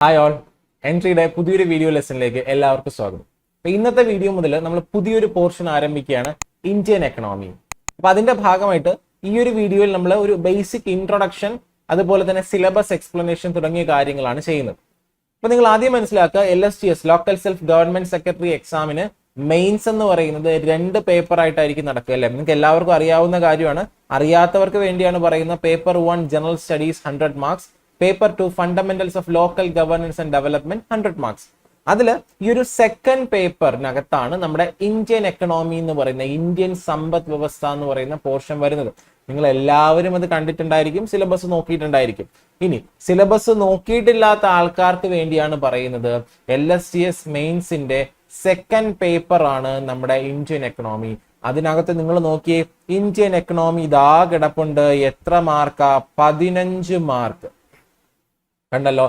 Hi all എൻട്രിയുടെ പുതിയൊരു video ലെസണിലേക്ക് എല്ലാവർക്കും സ്വാഗതം. അപ്പൊ ഇന്നത്തെ വീഡിയോ മുതൽ നമ്മൾ പുതിയൊരു പോർഷൻ ആരംഭിക്കുകയാണ് ഇന്ത്യൻ എക്കണോമി അപ്പൊ അതിന്റെ ഭാഗമായിട്ട് ഈ ഒരു വീഡിയോയിൽ നമ്മൾ ഒരു ബേസിക് ഇൻട്രൊഡക്ഷൻ അതുപോലെ തന്നെ സിലബസ് എക്സ്പ്ലനേഷൻ തുടങ്ങിയ കാര്യങ്ങളാണ് ചെയ്യുന്നത്. അപ്പൊ നിങ്ങൾ ആദ്യം മനസ്സിലാക്കുക L S T S local self government secretary എക്സാമിന് മെയിൻസ് എന്ന് പറയുന്നത് രണ്ട് പേപ്പർ ആയിട്ടായിരിക്കും നടക്കുക അല്ലേ? നിങ്ങൾക്ക് എല്ലാവർക്കും അറിയാവുന്ന കാര്യമാണ്. അറിയാത്തവർക്ക് വേണ്ടിയാണ് പറയുന്നത് paper one general studies hundred marks paper two fundamentals of local governance and development hundred marks അതിൽ ഈ ഒരു സെക്കൻഡ് പേപ്പറിനകത്താണ് നമ്മുടെ ഇന്ത്യൻ എക്കണോമി എന്ന് പറയുന്ന ഇന്ത്യൻ സമ്പദ് വ്യവസ്ഥ എന്ന് പറയുന്ന പോർഷൻ വരുന്നത്. നിങ്ങൾ എല്ലാവരും അത് കണ്ടിട്ടുണ്ടായിരിക്കും സിലബസ് നോക്കിയിട്ടുണ്ടായിരിക്കും. ഇനി സിലബസ് നോക്കിയിട്ടില്ലാത്ത ആൾക്കാർക്ക് വേണ്ടിയാണ് പറയുന്നത് എൽ എസ് ടി എസ് മെയിൻസിന്റെ സെക്കൻഡ് പേപ്പർ ആണ് നമ്മുടെ ഇന്ത്യൻ എക്കണോമി അതിനകത്ത് നിങ്ങൾ നോക്കിയേ ഇന്ത്യൻ എക്കണോമി ഇതാ കിടപ്പുണ്ട് എത്ര മാർക്കാ പതിനഞ്ച് മാർക്ക് കണ്ടല്ലോ?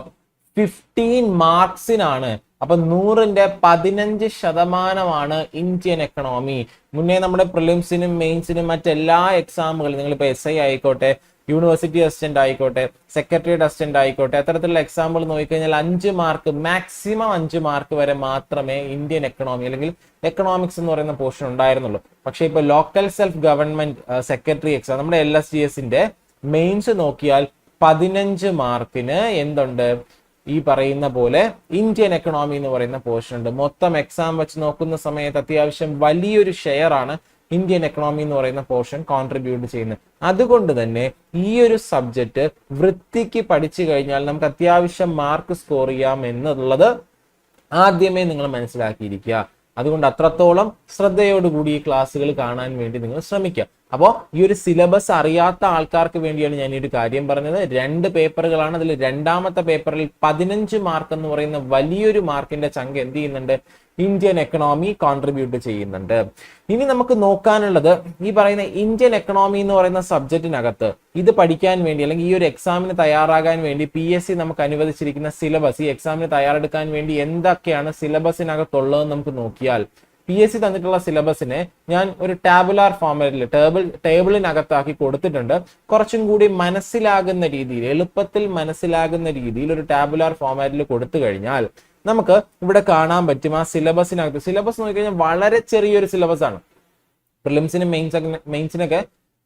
ഫിഫ്റ്റീൻ മാർക്സിനാണ് അപ്പൊ നൂറിന്റെ പതിനഞ്ച് ശതമാനമാണ് ഇന്ത്യൻ എക്കണോമി മുന്നേ നമ്മുടെ പ്രിലിംസിനും മെയിൻസിനും മറ്റെല്ലാ എക്സാമുകളും നിങ്ങളിപ്പോ എസ് ഐ ആയിക്കോട്ടെ യൂണിവേഴ്സിറ്റി അസിസ്റ്റന്റ് ആയിക്കോട്ടെ സെക്രട്ടറിയുടെ അസിസ്റ്റന്റ് ആയിക്കോട്ടെ അത്തരത്തിലുള്ള എക്സാമ്പിൾ നോക്കിക്കഴിഞ്ഞാൽ അഞ്ച് മാർക്ക് മാക്സിമം അഞ്ച് മാർക്ക് വരെ മാത്രമേ ഇന്ത്യൻ എക്കണോമി അല്ലെങ്കിൽ എക്കണോമിക്സ് എന്ന് പറയുന്ന പോർഷൻ ഉണ്ടായിരുന്നുള്ളൂ. പക്ഷേ ഇപ്പൊ local self government secretary exam നമ്മുടെ എൽ എസ് ജി എസിന്റെ മെയിൻസ് നോക്കിയാൽ പതിനഞ്ച് മാർക്കിന് എന്തുണ്ട്? ഈ പറയുന്ന പോലെ ഇന്ത്യൻ എക്കണോമി എന്ന് പറയുന്ന പോർഷൻ ഉണ്ട്. മൊത്തം എക്സാം വെച്ച് നോക്കുന്ന സമയത്ത് അത്യാവശ്യം വലിയൊരു ഷെയർ ആണ് ഇന്ത്യൻ എക്കണോമി എന്ന് പറയുന്ന പോർഷൻ കോൺട്രിബ്യൂട്ട് ചെയ്യുന്നത്. അതുകൊണ്ട് തന്നെ ഈ ഒരു സബ്ജക്റ്റ് വൃത്തിക്ക് പഠിച്ചു കഴിഞ്ഞാൽ നമുക്ക് അത്യാവശ്യം മാർക്ക് സ്കോർ ചെയ്യാം എന്നുള്ളത് ആദ്യമേ നിങ്ങൾ മനസ്സിലാക്കിയിരിക്കുക. അതുകൊണ്ട് അത്രത്തോളം ശ്രദ്ധയോടുകൂടി ഈ ക്ലാസ്സുകൾ കാണാൻ വേണ്ടി നിങ്ങൾ ശ്രമിക്കുക. അപ്പോൾ ഈ ഒരു സിലബസ് അറിയാത്ത ആൾക്കാർക്ക് വേണ്ടിയാണ് ഞാൻ ഈ ഒരു കാര്യം പറഞ്ഞത്. രണ്ട് പേപ്പറുകളാണ്. അതിൽ രണ്ടാമത്തെ പേപ്പറിൽ പതിനഞ്ച് മാർക്ക് എന്ന് പറയുന്ന വലിയൊരു മാർക്കിന്റെ ചങ്ക് എന്ത് ചെയ്യുന്നുണ്ട്? ഇന്ത്യൻ എക്കണോമി കോൺട്രിബ്യൂട്ട് ചെയ്യുന്നുണ്ട്. ഇനി നമുക്ക് നോക്കാനുള്ളത് ഈ പറയുന്ന ഇന്ത്യൻ എക്കണോമി എന്ന് പറയുന്ന സബ്ജക്റ്റിനകത്ത് ഇത് പഠിക്കാൻ വേണ്ടി അല്ലെങ്കിൽ ഈ ഒരു എക്സാമിന് തയ്യാറാകാൻ വേണ്ടി പി എസ് സി നമുക്ക് അനുവദിച്ചിരിക്കുന്ന സിലബസ് ഈ എക്സാമിന് തയ്യാറെടുക്കാൻ വേണ്ടി എന്തൊക്കെയാണ് സിലബസിനകത്തുള്ളതെന്ന് നമുക്ക് നോക്കിയാൽ പി എസ് സി തന്നിട്ടുള്ള സിലബസിനെ ഞാൻ ഒരു ടാബുലാർ ഫോർമാറ്റിൽ ടേബിൾ ടേബിളിനകത്താക്കി കൊടുത്തിട്ടുണ്ട്. കുറച്ചും കൂടി മനസ്സിലാകുന്ന രീതിയിൽ എളുപ്പത്തിൽ മനസ്സിലാകുന്ന രീതിയിൽ ഒരു ടാബുലാർ ഫോമാറ്റിൽ കൊടുത്തു കഴിഞ്ഞാൽ നമുക്ക് ഇവിടെ കാണാൻ പറ്റും ആ സിലബസിനകത്ത്. സിലബസ് നോക്കിക്കഴിഞ്ഞാൽ വളരെ ചെറിയൊരു സിലബസ് ആണ് പ്രിലിംസിനും മെയിൻസ് മെയിൻസിനൊക്കെ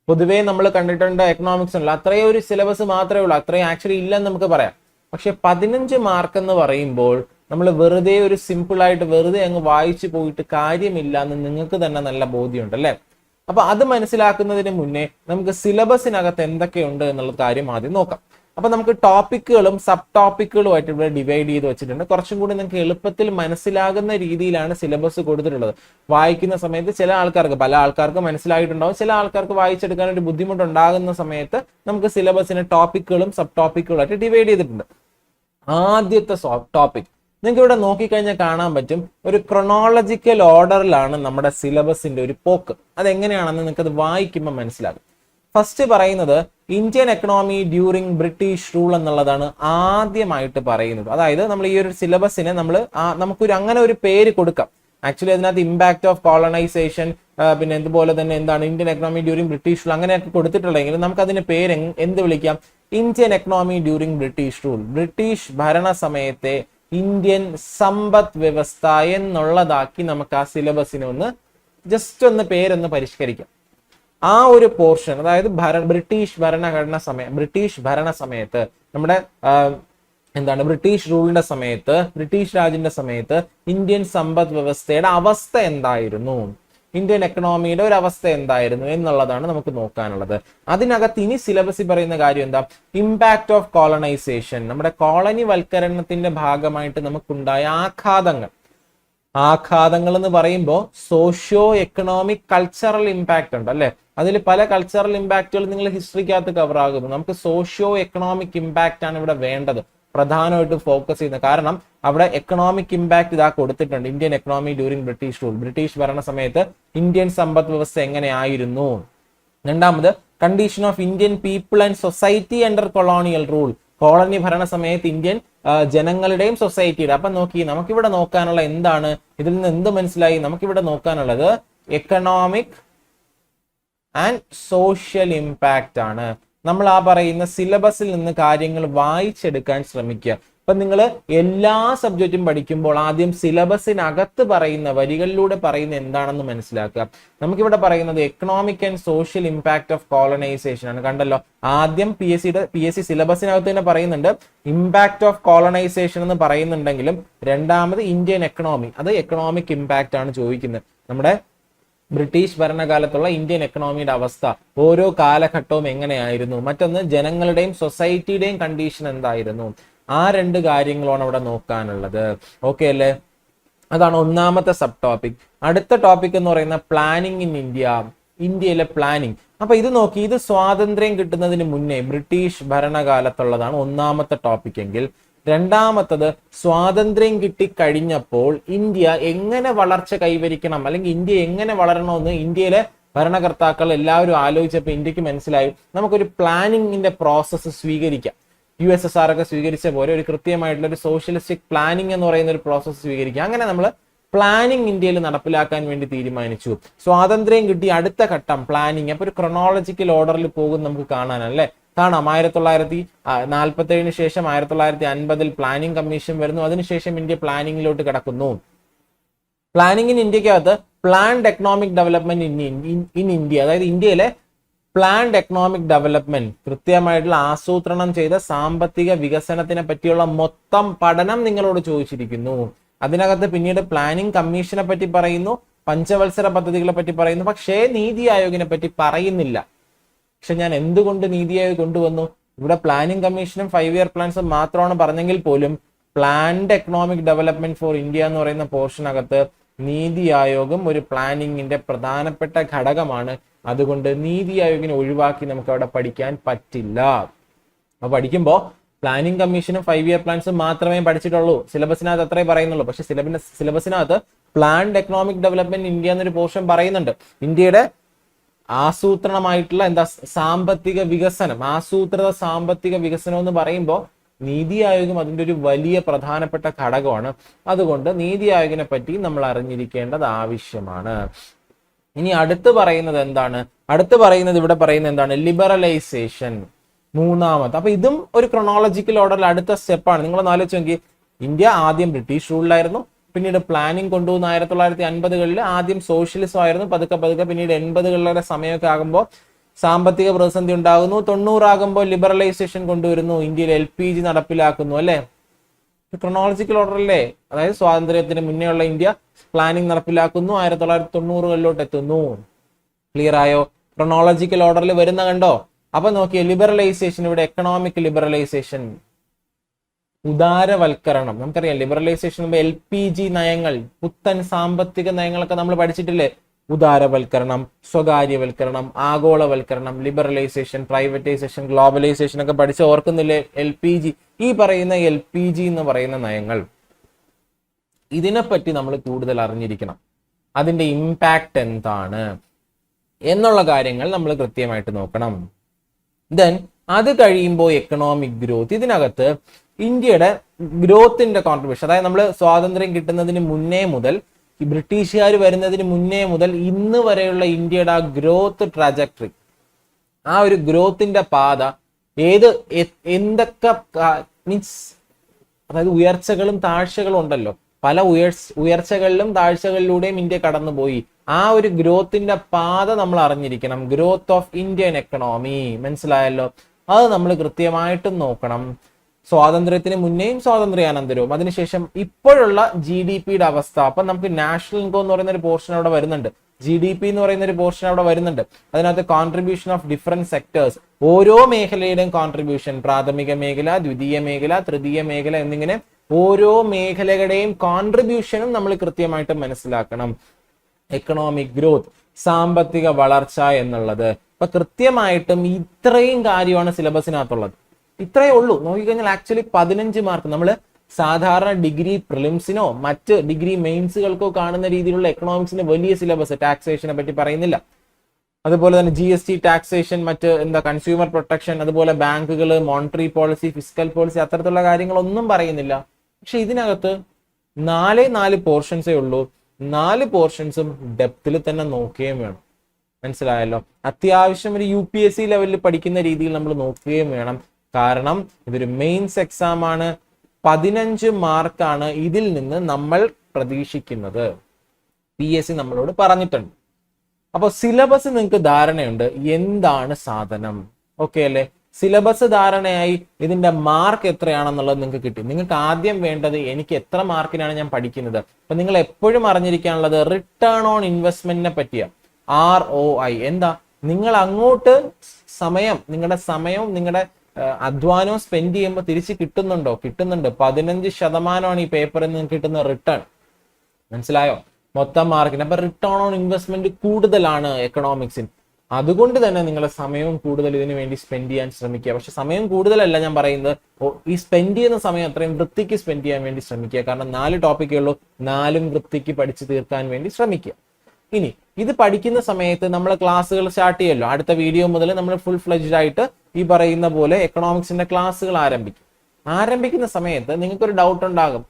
പൊതുവേ നമ്മൾ കണ്ടിട്ടുണ്ട് എക്കണോമിക്സ് ഉള്ള അത്രയും ഒരു സിലബസ് മാത്രമേ ഉള്ളൂ. അത്രയും ആക്ച്വലി ഇല്ലെന്ന് നമുക്ക് പറയാം. പക്ഷെ പതിനഞ്ച് മാർക്ക് എന്ന് പറയുമ്പോൾ നമ്മൾ വെറുതെ ഒരു സിമ്പിൾ ആയിട്ട് വെറുതെ അങ്ങ് വായിച്ചു പോയിട്ട് കാര്യമില്ല എന്ന് നിങ്ങൾക്ക് തന്നെ നല്ല ബോധ്യമുണ്ട് അല്ലെ? അപ്പൊ അത് മനസ്സിലാക്കുന്നതിന് മുന്നേ നമുക്ക് സിലബസിനകത്ത് എന്തൊക്കെയുണ്ട് എന്നുള്ള കാര്യം ആദ്യം നോക്കാം. അപ്പൊ നമുക്ക് ടോപ്പിക്കുകളും സബ് ടോപ്പിക്കുകളുമായിട്ട് ഇവിടെ ഡിവൈഡ് ചെയ്ത് വെച്ചിട്ടുണ്ട്. കുറച്ചും കൂടി നിങ്ങൾക്ക് എളുപ്പത്തിൽ മനസ്സിലാകുന്ന രീതിയിലാണ് സിലബസ് കൊടുത്തിട്ടുള്ളത്. വായിക്കുന്ന സമയത്ത് ചില ആൾക്കാർക്ക് പല ആൾക്കാർക്ക് മനസ്സിലായിട്ടുണ്ടാവും. ചില ആൾക്കാർക്ക് വായിച്ചെടുക്കാൻ ഒരു ബുദ്ധിമുട്ടുണ്ടാകുന്ന സമയത്ത് നമുക്ക് സിലബസിന് ടോപ്പിക്കുകളും സബ് ടോപ്പിക്കുകളായിട്ട് ഡിവൈഡ് ചെയ്തിട്ടുണ്ട്. ആദ്യത്തെ ടോപ്പിക് നിങ്ങൾക്ക് ഇവിടെ നോക്കിക്കഴിഞ്ഞാൽ കാണാൻ പറ്റും ഒരു ക്രൊണോളജിക്കൽ ഓർഡറിലാണ് നമ്മുടെ സിലബസിന്റെ ഒരു പോക്ക്. അതെങ്ങനെയാണെന്ന് നിങ്ങൾക്ക് അത് വായിക്കുമ്പോൾ മനസ്സിലാകും. ഫസ്റ്റ് പറയുന്നത് Indian economy during British rule എന്നുള്ളതാണ് ആദ്യമായിട്ട് പറയുന്നത്. അതായത് നമ്മൾ ഈ ഒരു സിലബസിനെ നമ്മൾ നമുക്കൊരു അങ്ങനെ ഒരു പേര് കൊടുക്കാം. ആക്ച്വലി അതിനകത്ത് ഇമ്പാക്ട് ഓഫ് കോളനൈസേഷൻ പിന്നെ എന്തുപോലെ തന്നെ എന്താണ് Indian economy during British rule അങ്ങനെയൊക്കെ കൊടുത്തിട്ടുള്ളെങ്കിൽ നമുക്ക് അതിന് പേര് എന്ത് വിളിക്കാം? Indian economy during British rule British ഭരണ സമയത്തെ ഇന്ത്യൻ സമ്പദ് വ്യവസ്ഥ എന്നുള്ളതാക്കി നമുക്ക് ആ സിലബസിനെ ഒന്ന് ജസ്റ്റ് ഒന്ന് പേരൊന്ന് പരിഷ്കരിക്കാം. ആ ഒരു പോർഷൻ അതായത് ഭര ബ്രിട്ടീഷ് ഭരണഘടന സമയം ബ്രിട്ടീഷ് ഭരണ സമയത്ത് നമ്മുടെ എന്താണ് ബ്രിട്ടീഷ് റൂളിന്റെ സമയത്ത് ബ്രിട്ടീഷ് രാജിന്റെ സമയത്ത് ഇന്ത്യൻ സമ്പദ് വ്യവസ്ഥയുടെ അവസ്ഥ എന്തായിരുന്നു? ഇന്ത്യൻ എക്കണോമിയുടെ ഒരു അവസ്ഥ എന്തായിരുന്നു എന്നുള്ളതാണ് നമുക്ക് നോക്കാനുള്ളത്. അതിനകത്ത് ഇനി സിലബസിൽ പറയുന്ന കാര്യം എന്താ? ഇമ്പാക്ട് ഓഫ് കോളനൈസേഷൻ നമ്മുടെ കോളനി വൽക്കരണത്തിന്റെ ഭാഗമായിട്ട് നമുക്കുണ്ടായ ആഘാതങ്ങൾ. ആഘാതങ്ങൾ എന്ന് പറയുമ്പോൾ സോഷ്യോ എക്കണോമിക് കൾച്ചറൽ ഇമ്പാക്ട് ഉണ്ട് അല്ലെ? അതിൽ പല കൾച്ചറൽ ഇമ്പാക്റ്റുകൾ നിങ്ങൾ ഹിസ്റ്ററിക്കകത്ത് കവർ ആകുന്നു. നമുക്ക് സോഷ്യോ എക്കണോമിക് ഇമ്പാക്റ്റ് ആണ് ഇവിടെ വേണ്ടത്. പ്രധാനമായിട്ടും ഫോക്കസ് ചെയ്യുന്നത്. കാരണം അവിടെ എക്കണോമിക് ഇമ്പാക്ട് ഇതാ കൊടുത്തിട്ടുണ്ട്. Indian economy during British rule British ഭരണ സമയത്ത് ഇന്ത്യൻ സമ്പദ് വ്യവസ്ഥ എങ്ങനെയായിരുന്നു രണ്ടാമത് condition of Indian people and society under colonial rule colony ഭരണ സമയത്ത് ഇന്ത്യൻ ജനങ്ങളുടെയും സൊസൈറ്റിയുടെ അപ്പൊ നോക്കി നമുക്കിവിടെ നോക്കാനുള്ള എന്താണ്? ഇതിൽ നിന്ന് എന്ത് മനസ്സിലായി? നമുക്കിവിടെ നോക്കാനുള്ളത് എക്കണോമിക് ആൻഡ് സോഷ്യൽ ഇമ്പാക്റ്റ് ആണ്. നമ്മൾ ആ പറയുന്ന സിലബസിൽ നിന്ന് കാര്യങ്ങൾ വായിച്ചെടുക്കാൻ ശ്രമിക്കുക. അപ്പൊ നിങ്ങൾ എല്ലാ സബ്ജക്റ്റും പഠിക്കുമ്പോൾ ആദ്യം സിലബസിനകത്ത് പറയുന്ന വരികളിലൂടെ പറയുന്ന എന്താണെന്ന് മനസ്സിലാക്കുക. നമുക്കിവിടെ പറയുന്നത് economic and social impact of colonisation ആണ്. കണ്ടല്ലോ? ആദ്യം പി എസ് സിയുടെ പി എസ് സി സിലബസിനകത്ത് തന്നെ പറയുന്നുണ്ട്. ഇമ്പാക്ട് ഓഫ് കോളനൈസേഷൻ എന്ന് പറയുന്നുണ്ടെങ്കിലും രണ്ടാമത് ഇന്ത്യൻ എക്കണോമി അത് എക്കണോമിക് ഇമ്പാക്റ്റ് ആണ് ചോദിക്കുന്നത്. നമ്മുടെ ബ്രിട്ടീഷ് ഭരണകാലത്തുള്ള ഇന്ത്യൻ എക്കണോമിയുടെ അവസ്ഥ ഓരോ കാലഘട്ടവും എങ്ങനെയായിരുന്നു? മറ്റൊന്ന് ജനങ്ങളുടെയും സൊസൈറ്റിയുടെയും കണ്ടീഷൻ എന്തായിരുന്നു? ആ രണ്ട് കാര്യങ്ങളാണ് അവിടെ നോക്കാനുള്ളത്. ഓക്കെ അല്ലേ? അതാണ് ഒന്നാമത്തെ സബ് ടോപ്പിക് അടുത്ത ടോപ്പിക് എന്ന് പറയുന്ന പ്ലാനിങ് ഇൻ ഇന്ത്യ ഇന്ത്യയിലെ പ്ലാനിങ് അപ്പൊ ഇത് നോക്കി ഇത് സ്വാതന്ത്ര്യം കിട്ടുന്നതിന് മുന്നേ ബ്രിട്ടീഷ് ഭരണകാലത്തുള്ളതാണ് ഒന്നാമത്തെ ടോപ്പിക് എങ്കിൽ രണ്ടാമത്തത് സ്വാതന്ത്ര്യം കിട്ടിക്കഴിഞ്ഞപ്പോൾ ഇന്ത്യ എങ്ങനെ വളർച്ച കൈവരിക്കണം അല്ലെങ്കിൽ ഇന്ത്യ എങ്ങനെ വളരണമെന്ന് ഇന്ത്യയിലെ ഭരണകർത്താക്കൾ എല്ലാവരും ആലോചിച്ചപ്പോൾ ഇന്ത്യയ്ക്ക് മനസ്സിലായി. നമുക്കൊരു പ്ലാനിങ്ങിന്റെ പ്രോസസ്സ് സ്വീകരിക്കാം. യു എസ് എസ് ആർ ഒക്കെ സ്വീകരിച്ച പോലെ ഒരു കൃത്യമായിട്ടുള്ള ഒരു സോഷ്യലിസ്റ്റിക് പ്ലാനിങ് എന്ന് പറയുന്ന ഒരു പ്രോസസ്സ് സ്വീകരിക്കുക അങ്ങനെ നമ്മൾ പ്ലാനിങ് ഇന്ത്യയിൽ നടപ്പിലാക്കാൻ വേണ്ടി തീരുമാനിച്ചു. സ്വാതന്ത്ര്യം കിട്ടി അടുത്ത ഘട്ടം പ്ലാനിങ്. അപ്പൊ ഒരു ക്രൊണോളജിക്കൽ ഓർഡറിൽ പോകും നമുക്ക് കാണാനല്ലേ കാണാം ആയിരത്തി തൊള്ളായിരത്തി നാൽപ്പത്തി ഏഴിന് ശേഷം ആയിരത്തി തൊള്ളായിരത്തി അൻപതിൽ പ്ലാനിംഗ് കമ്മീഷൻ വരുന്നു. അതിനുശേഷം ഇന്ത്യ പ്ലാനിങ്ങിലോട്ട് കിടക്കുന്നു. Planning in ഇന്ത്യക്കകത്ത് planned economic development in in India അതായത് ഇന്ത്യയിലെ പ്ലാൻഡ് എക്കണോമിക് ഡെവലപ്മെന്റ് കൃത്യമായിട്ടുള്ള ആസൂത്രണം ചെയ്ത സാമ്പത്തിക വികസനത്തിനെ പറ്റിയുള്ള മൊത്തം പഠനം നിങ്ങളോട് ചോദിച്ചിരിക്കുന്നു. അതിനകത്ത് പിന്നീട് പ്ലാനിംഗ് കമ്മീഷനെ പറ്റി പറയുന്നു പഞ്ചവത്സര പദ്ധതികളെ പറ്റി പറയുന്നു. പക്ഷേ നീതി ആയോഗിനെ പറ്റി പറയുന്നില്ല. പക്ഷെ ഞാൻ എന്തുകൊണ്ട് നീതി ആയോഗ് കൊണ്ടുവന്നു? ഇവിടെ പ്ലാനിംഗ് കമ്മീഷനും ഫൈവ് ഇയർ പ്ലാൻസും മാത്രമാണ് പറഞ്ഞെങ്കിൽ പോലും planned economic development for India എന്ന് പറയുന്ന പോർഷനകത്ത് നീതി ആയോഗം ഒരു പ്ലാനിങ്ങിന്റെ പ്രധാനപ്പെട്ട ഘടകമാണ്. അതുകൊണ്ട് നീതി ആയോഗിനെ ഒഴിവാക്കി നമുക്ക് അവിടെ പഠിക്കാൻ പറ്റില്ല. അപ്പൊ പഠിക്കുമ്പോൾ പ്ലാനിംഗ് കമ്മീഷനും ഫൈവ് ഇയർ പ്ലാൻസും മാത്രമേ പഠിച്ചിട്ടുള്ളൂ. സിലബസിനകത്ത് അത്രേ പറയുന്നുള്ളൂ. പക്ഷെ സിലബിന് സിലബസിനകത്ത് പ്ലാൻഡ് എക്കണോമിക് ഡെവലപ്മെന്റ് ഇന്ത്യ എന്നൊരു പോർഷൻ പറയുന്നുണ്ട്. ഇന്ത്യയുടെ ആസൂത്രണമായിട്ടുള്ള എന്താ സാമ്പത്തിക വികസനം. ആസൂത്രിത സാമ്പത്തിക വികസനം എന്ന് പറയുമ്പോൾ നീതി ആയോഗം അതിന്റെ ഒരു വലിയ പ്രധാനപ്പെട്ട ഘടകമാണ്. അതുകൊണ്ട് നീതി ആയോഗിനെ പറ്റി നമ്മൾ അറിഞ്ഞിരിക്കേണ്ടത് ആവശ്യമാണ്. ഇനി അടുത്ത് പറയുന്നത് എന്താണ്? അടുത്ത് പറയുന്നത് ഇവിടെ പറയുന്നത് എന്താണ്? ലിബറലൈസേഷൻ മൂന്നാമത്. അപ്പൊ ഇതും ഒരു ക്രൊണോളജിക്കൽ ഓർഡറിൽ അടുത്ത സ്റ്റെപ്പാണ് നിങ്ങൾ ആലോചിച്ച് നോക്കി ഇന്ത്യ ആദ്യം ബ്രിട്ടീഷ് റൂളിലായിരുന്നു പിന്നീട് പ്ലാനിങ് കൊണ്ടുവന്ന ആയിരത്തി തൊള്ളായിരത്തി അൻപതുകളിൽ ആദ്യം സോഷ്യലിസം ആയിരുന്നു. പതുക്കെ പതുക്കെ പിന്നീട് എൺപതുകളിലെ സമയമൊക്കെ ആകുമ്പോൾ സാമ്പത്തിക പ്രതിസന്ധി ഉണ്ടാകുന്നു. തൊണ്ണൂറാകുമ്പോൾ ലിബറലൈസേഷൻ കൊണ്ടുവരുന്നു. ഇന്ത്യയിൽ എൽ പി ജി നടപ്പിലാക്കുന്നു അല്ലെ? ക്രൊണോളജിക്കൽ അല്ലേ? അതായത് സ്വാതന്ത്ര്യത്തിന് മുന്നേ ഉള്ള ഇന്ത്യ പ്ലാനിങ് നടപ്പിലാക്കുന്നു. ആയിരത്തി തൊള്ളായിരത്തി തൊണ്ണൂറുകളിലോട്ട് എത്തുന്നു ക്ലിയർ ആയോ ക്രൊണോളജിക്കൽ ഓർഡറിൽ വരുന്ന കണ്ടോ? അപ്പൊ നോക്കിയേ ലിബറലൈസേഷൻ ഇവിടെ എക്കണോമിക് ലിബറലൈസേഷൻ ഉദാരവൽക്കരണം. നമുക്കറിയാം ലിബറലൈസേഷൻ എൽ പി ജി നയങ്ങൾ പുത്തൻ സാമ്പത്തിക നയങ്ങളൊക്കെ നമ്മൾ പഠിച്ചിട്ടില്ലേ? ഉദാരവൽക്കരണം സ്വകാര്യവൽക്കരണം ആഗോളവൽക്കരണം ലിബറലൈസേഷൻ പ്രൈവറ്റൈസേഷൻ ഗ്ലോബലൈസേഷൻ ഒക്കെ പഠിച്ച് ഓർക്കുന്നില്ലേ എൽ പി ജി ഈ പറയുന്ന എൽ പി ജി എന്ന് പറയുന്ന നയങ്ങൾ ഇതിനെപ്പറ്റി നമ്മൾ കൂടുതൽ അറിഞ്ഞിരിക്കണം. അതിന്റെ ഇമ്പാക്റ്റ് എന്താണ്? എന്നുള്ള കാര്യങ്ങൾ നമ്മൾ കൃത്യമായിട്ട് നോക്കണം. ദെൻ അത് കഴിയുമ്പോൾ എക്കണോമിക് ഗ്രോത്ത് ഇതിനകത്ത് ഇന്ത്യയുടെ ഗ്രോത്തിന്റെ കോൺട്രിബ്യൂഷൻ അതായത് നമ്മൾ സ്വാതന്ത്ര്യം കിട്ടുന്നതിന് മുന്നേ മുതൽ ഈ ബ്രിട്ടീഷുകാർ വരുന്നതിന് മുന്നേ മുതൽ ഇന്ന് വരെയുള്ള ഇന്ത്യയുടെ ആ ഗ്രോത്ത് ട്രാജക്ടറി ആ ഒരു ഗ്രോത്തിന്റെ പാത ഏത് എന്തൊക്കെ മീൻസ് അതായത് ഉയർച്ചകളും താഴ്ചകളും ഉണ്ടല്ലോ. പല ഉയർച്ച ഉയർച്ചകളിലും താഴ്ചകളിലൂടെയും ഇന്ത്യ കടന്നുപോയി. ആ ഒരു ഗ്രോത്തിന്റെ പാത നമ്മൾ അറിഞ്ഞിരിക്കണം. ഗ്രോത്ത് ഓഫ് ഇന്ത്യൻ എക്കണോമി മനസ്സിലായല്ലോ? അത് നമ്മൾ കൃത്യമായിട്ടും നോക്കണം. സ്വാതന്ത്ര്യത്തിന് മുന്നേയും സ്വാതന്ത്ര്യാനന്തരവും. അതിനുശേഷം ഇപ്പോഴുള്ള ജി ഡി പിയുടെ അവസ്ഥ. അപ്പൊ നമുക്ക് നാഷണൽ ഇൻകം എന്ന് പറയുന്ന ഒരു പോർഷൻ അവിടെ വരുന്നുണ്ട്. ജി ഡി പി എന്ന് പറയുന്ന ഒരു പോർഷൻ അവിടെ വരുന്നുണ്ട്. അതിനകത്ത് കോൺട്രിബ്യൂഷൻ ഓഫ് ഡിഫറെന്റ് സെക്ടേഴ്സ് ഓരോ മേഖലയുടെയും കോൺട്രിബ്യൂഷൻ പ്രാഥമിക മേഖല ദ്വിതീയ മേഖല തൃതീയ മേഖല എന്നിങ്ങനെ ഓരോ മേഖലകളുടെയും കോൺട്രിബ്യൂഷനും നമ്മൾ കൃത്യമായിട്ട് മനസ്സിലാക്കണം. എക്കണോമിക് ഗ്രോത്ത് സാമ്പത്തിക വളർച്ച എന്നുള്ളത്. അപ്പൊ കൃത്യമായിട്ടും ഇത്രയും കാര്യമാണ് സിലബസിനകത്തുള്ളത് ഇത്രയേ ഉള്ളൂ. നോക്കിക്കഴിഞ്ഞാൽ ആക്ച്വലി പതിനഞ്ച് മാർക്ക് നമ്മൾ സാധാരണ ഡിഗ്രി പ്രിലിംസിനോ മറ്റ് ഡിഗ്രി മെയിൻസുകൾക്കോ കാണുന്ന രീതിയിലുള്ള എക്കണോമിക്സിന് വലിയ സിലബസ് ടാക്സേഷനെ പറ്റി പറയുന്നില്ല. അതുപോലെ തന്നെ ജി എസ് ടി ടാക്സേഷൻ മറ്റ് എന്താ കൺസ്യൂമർ പ്രൊട്ടക്ഷൻ അതുപോലെ ബാങ്കുകൾ മോണിറ്ററി പോളിസി ഫിസിക്കൽ പോളിസി അത്തരത്തിലുള്ള കാര്യങ്ങളൊന്നും പറയുന്നില്ല. പക്ഷെ ഇതിനകത്ത് നാലേ നാല് പോർഷൻസേ ഉള്ളൂ. നാല് പോർഷൻസും ഡെപ്തിൽ തന്നെ നോക്കുകയും വേണം. മനസ്സിലായല്ലോ? അത്യാവശ്യം ഒരു യു പി എസ് സി ലെവലിൽ പഠിക്കുന്ന രീതിയിൽ നമ്മൾ നോക്കുകയും വേണം. കാരണം ഇതൊരു മെയിൻസ് എക്സാം ആണ്. പതിനഞ്ച് മാർക്കാണ് ഇതിൽ നിന്ന് നമ്മൾ പ്രതീക്ഷിക്കുന്നത്. പി എസ് സി നമ്മളോട് പറഞ്ഞിട്ടുണ്ട്. അപ്പോൾ സിലബസ് നിങ്ങൾക്ക് ധാരണയുണ്ട്. എന്താണ് സാധനം? ഓക്കെ അല്ലേ? സിലബസ് ധാരണയായി ഇതിന്റെ മാർക്ക് എത്രയാണെന്നുള്ളത് നിങ്ങൾക്ക് കിട്ടി. നിങ്ങൾക്ക് ആദ്യം വേണ്ടത് എനിക്ക് എത്ര മാർക്കിനാണ് ഞാൻ പഠിക്കുന്നത്? അപ്പൊ നിങ്ങൾ എപ്പോഴും അറിഞ്ഞിരിക്കാനുള്ളത് റിട്ടേൺ ഓൺ ഇൻവെസ്റ്റ്മെന്റിനെ പറ്റിയ. ആർ ഒ ഐ എന്താ? നിങ്ങൾ അങ്ങോട്ട് സമയം നിങ്ങളുടെ സമയവും നിങ്ങളുടെ അധ്വാനവും സ്പെൻഡ് ചെയ്യുമ്പോൾ തിരിച്ച് കിട്ടുന്നുണ്ടോ? കിട്ടുന്നുണ്ട്. പതിനഞ്ച് ശതമാനമാണ് ഈ പേപ്പറിൽ നിന്ന് കിട്ടുന്ന റിട്ടേൺ മനസ്സിലായോ? മൊത്തം മാർക്കിന് അപ്പൊ റിട്ടേൺ ഓൺ ഇൻവെസ്റ്റ്മെന്റ് കൂടുതലാണ് എക്കണോമിക്സിൽ അതുകൊണ്ട് തന്നെ നിങ്ങളുടെ സമയവും കൂടുതൽ ഇതിനു വേണ്ടി സ്പെൻഡ് ചെയ്യാൻ ശ്രമിക്കുക. പക്ഷെ സമയം കൂടുതലല്ല ഞാൻ പറയുന്നത്. ഈ സ്പെൻഡ് ചെയ്യുന്ന സമയം അത്രയും വൃത്തിക്ക് സ്പെൻഡ് ചെയ്യാൻ വേണ്ടി ശ്രമിക്കുക. കാരണം നാല് ടോപ്പിക്കേ ഉള്ളൂ. നാലും വൃത്തിക്ക് പഠിച്ചു തീർക്കാൻ വേണ്ടി ശ്രമിക്കുക. ഇനി ഇത് പഠിക്കുന്ന സമയത്ത് നമ്മൾ ക്ലാസ്സുകൾ സ്റ്റാർട്ട് ചെയ്യല്ലോ. അടുത്ത വീഡിയോ മുതൽ നമ്മൾ ഫുൾ ഫ്ലെജ്ഡ് ആയിട്ട് ഈ പറയുന്ന പോലെ എക്കണോമിക്സിന്റെ ക്ലാസ്സുകൾ ആരംഭിക്കും. ആരംഭിക്കുന്ന സമയത്ത് നിങ്ങൾക്കൊരു ഡൗട്ട് ഉണ്ടാകും.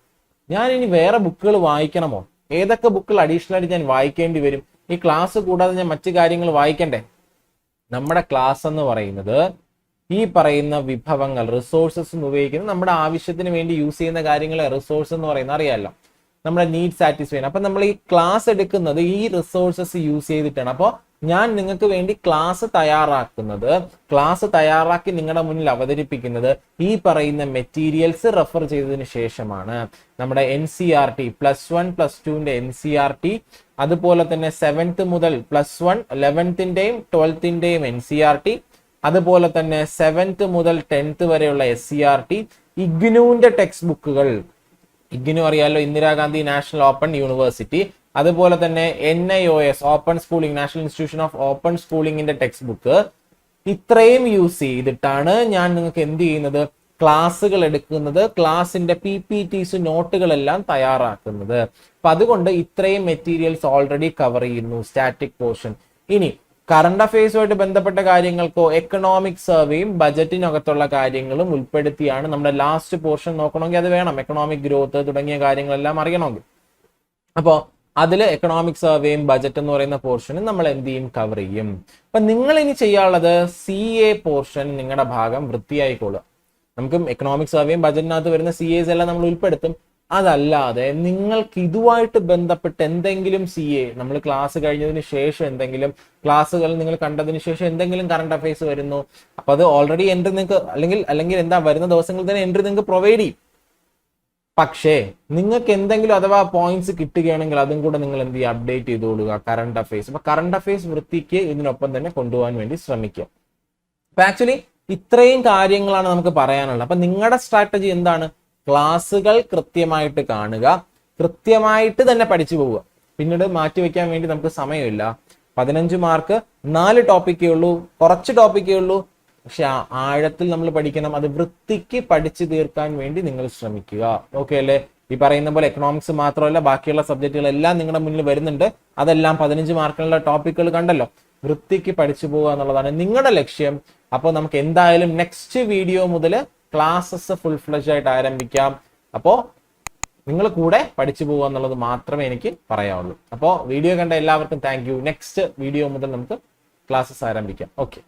ഞാൻ ഇനി വേറെ ബുക്കുകൾ വായിക്കണമോ? ഏതൊക്കെ ബുക്കുകൾ അഡീഷണൽ ആയിട്ട് ഞാൻ വായിക്കേണ്ടി വരും? ഈ ക്ലാസ് കൂടാതെ ഞാൻ മറ്റു കാര്യങ്ങൾ വായിക്കണ്ടേ? നമ്മുടെ ക്ലാസ് എന്ന് പറയുന്നത് ഈ പറയുന്ന വിഭവങ്ങൾ റിസോഴ്സസ് ഉപയോഗിക്കുന്നത് നമ്മുടെ ആവശ്യത്തിന് വേണ്ടി യൂസ് ചെയ്യുന്ന കാര്യങ്ങളെ റിസോഴ്സ് എന്ന് പറയുന്ന അറിയാമല്ലോ നമ്മുടെ നീഡ് സാറ്റിസ്ഫൈ അപ്പൊ നമ്മൾ ഈ ക്ലാസ് എടുക്കുന്നത് ഈ റിസോഴ്സസ് യൂസ് ചെയ്തിട്ടാണ്. അപ്പോൾ ഞാൻ നിങ്ങൾക്ക് വേണ്ടി ക്ലാസ് തയ്യാറാക്കുന്നത് ക്ലാസ് തയ്യാറാക്കി നിങ്ങളുടെ മുന്നിൽ അവതരിപ്പിക്കുന്നത് ഈ പറയുന്ന മെറ്റീരിയൽസ് റെഫർ ചെയ്തതിന് ശേഷമാണ്. നമ്മുടെ N C R T plus one plus ടുവിന്റെ എൻ സി ആർ ടി അതുപോലെ തന്നെ സെവൻത്ത് മുതൽ പ്ലസ് വൺ ലെവൻത്തിന്റെയും ട്വൽത്തിന്റെയും എൻ സി ആർ ടി അതുപോലെ തന്നെ സെവൻത്ത് മുതൽ ടെൻത്ത് വരെയുള്ള എസ് സി ആർ ടി ഇഗ്നുവിന്റെ ടെക്സ്റ്റ് ബുക്കുകൾ ഇഗ്നു അറിയാലോ? Indira Gandhi national open university. അതുപോലെ തന്നെ N I O S open schooling national institution of open സ്കൂളിംഗിന്റെ ടെക്സ്റ്റ് ബുക്ക് ഇത്രയും യൂസ് ചെയ്തിട്ടാണ് ഞാൻ നിങ്ങൾക്ക് എന്ത് ചെയ്യുന്നത്? ക്ലാസ്സുകൾ എടുക്കുന്നത് ക്ലാസിന്റെ പി പി ടീസ് നോട്ടുകളെല്ലാം തയ്യാറാക്കുന്നത്. അപ്പൊ അതുകൊണ്ട് ഇത്രയും മെറ്റീരിയൽസ് ഓൾറെഡി കവർ ചെയ്യുന്നു സ്റ്റാറ്റിക് പോർഷൻ ഇനി കറണ്ട് അഫയേഴ്സുമായിട്ട് ബന്ധപ്പെട്ട കാര്യങ്ങൾക്കോ എക്കണോമിക് സർവേയും ബജറ്റിനകത്തുള്ള കാര്യങ്ങളും ഉൾപ്പെടുത്തിയാണ് നമ്മുടെ ലാസ്റ്റ് പോർഷൻ നോക്കണമെങ്കിൽ അത് വേണം. എക്കണോമിക് ഗ്രോത്ത് തുടങ്ങിയ കാര്യങ്ങളെല്ലാം അറിയണമെങ്കിൽ. അപ്പോൾ അതിൽ എക്കണോമിക് സർവേയും ബജറ്റ് എന്ന് പറയുന്ന പോർഷനും നമ്മൾ എന്ത് ചെയ്യും? കവർ ചെയ്യും. അപ്പൊ നിങ്ങൾ ഇനി ചെയ്യാനുള്ളത് സി എ പോർഷൻ നിങ്ങളുടെ ഭാഗം വൃത്തിയായിക്കൊള്ളുക നമുക്ക് എക്കണോമിക് സർവേയും ബജറ്റിനകത്ത് വരുന്ന സി എസ് എല്ലാം നമ്മൾ ഉൾപ്പെടുത്തും. അതല്ലാതെ നിങ്ങൾക്ക് ഇതുമായിട്ട് ബന്ധപ്പെട്ട് എന്തെങ്കിലും സി എ നമ്മൾ ക്ലാസ് കഴിഞ്ഞതിന് ശേഷം എന്തെങ്കിലും ക്ലാസ്സുകൾ നിങ്ങൾ കണ്ടതിന് ശേഷം എന്തെങ്കിലും കറണ്ട് അഫയേഴ്സ് വരുന്നു. അപ്പൊ അത് ഓൾറെഡി എൻട്രി നിങ്ങൾക്ക് അല്ലെങ്കിൽ അല്ലെങ്കിൽ എന്താ വരുന്ന ദിവസങ്ങളിൽ തന്നെ എൻട്രി നിങ്ങൾക്ക് പ്രൊവൈഡ് ചെയ്യും. പക്ഷേ നിങ്ങൾക്ക് എന്തെങ്കിലും അഥവാ പോയിന്റ്സ് കിട്ടുകയാണെങ്കിൽ അതും കൂടെ നിങ്ങൾ എന്ത് ചെയ്യുക അപ്ഡേറ്റ് ചെയ്തോളുക കറണ്ട് അഫയേഴ്സ് അപ്പൊ കറണ്ട് അഫയേഴ്സ് വൃത്തിക്ക് ഇതിനൊപ്പം തന്നെ കൊണ്ടുപോകാൻ വേണ്ടി ശ്രമിക്കുക അപ്പൊ ആക്ച്വലി ഇത്രയും കാര്യങ്ങളാണ് നമുക്ക് പറയാനുള്ളത്. അപ്പൊ നിങ്ങളുടെ സ്ട്രാറ്റജി എന്താണ്? ക്ലാസ്സുകൾ കൃത്യമായിട്ട് കാണുക കൃത്യമായിട്ട് തന്നെ പഠിച്ചു പോവുക. പിന്നീട് മാറ്റി വെക്കാൻ വേണ്ടി നമുക്ക് സമയമില്ല. പതിനഞ്ച് മാർക്ക് നാല് ടോപ്പിക്കേ ഉള്ളൂ കുറച്ച് ടോപ്പിക്കേ ഉള്ളൂ പക്ഷെ ആഴത്തിൽ നമ്മൾ പഠിക്കണം അത് വൃത്തിക്ക് പഠിച്ചു തീർക്കാൻ വേണ്ടി നിങ്ങൾ ശ്രമിക്കുക. ഓക്കെ അല്ലേ? ഈ പറയുന്ന പോലെ എക്കണോമിക്സ് മാത്രമല്ല ബാക്കിയുള്ള സബ്ജക്റ്റുകളെല്ലാം നിങ്ങളുടെ മുന്നിൽ വരുന്നുണ്ട്. അതെല്ലാം പതിനഞ്ച് മാർക്കിനുള്ള ടോപ്പിക്കുകൾ കണ്ടല്ലോ. വൃത്തിക്ക് പഠിച്ചു പോവുക എന്നുള്ളതാണ് നിങ്ങളുടെ ലക്ഷ്യം. അപ്പോൾ നമുക്ക് എന്തായാലും നെക്സ്റ്റ് വീഡിയോ മുതൽ ക്ലാസ്സസ് ഫുൾ ഫ്ലഷ് ആയിട്ട് ആരംഭിക്കാം. അപ്പോൾ നിങ്ങൾ കൂടെ പഠിച്ചു പോകുക എന്നുള്ളത് മാത്രമേ എനിക്ക് പറയാവുള്ളൂ. അപ്പോൾ വീഡിയോ കണ്ട എല്ലാവർക്കും താങ്ക് നെക്സ്റ്റ് വീഡിയോ മുതൽ നമുക്ക് ക്ലാസ്സസ് ആരംഭിക്കാം. ഓക്കെ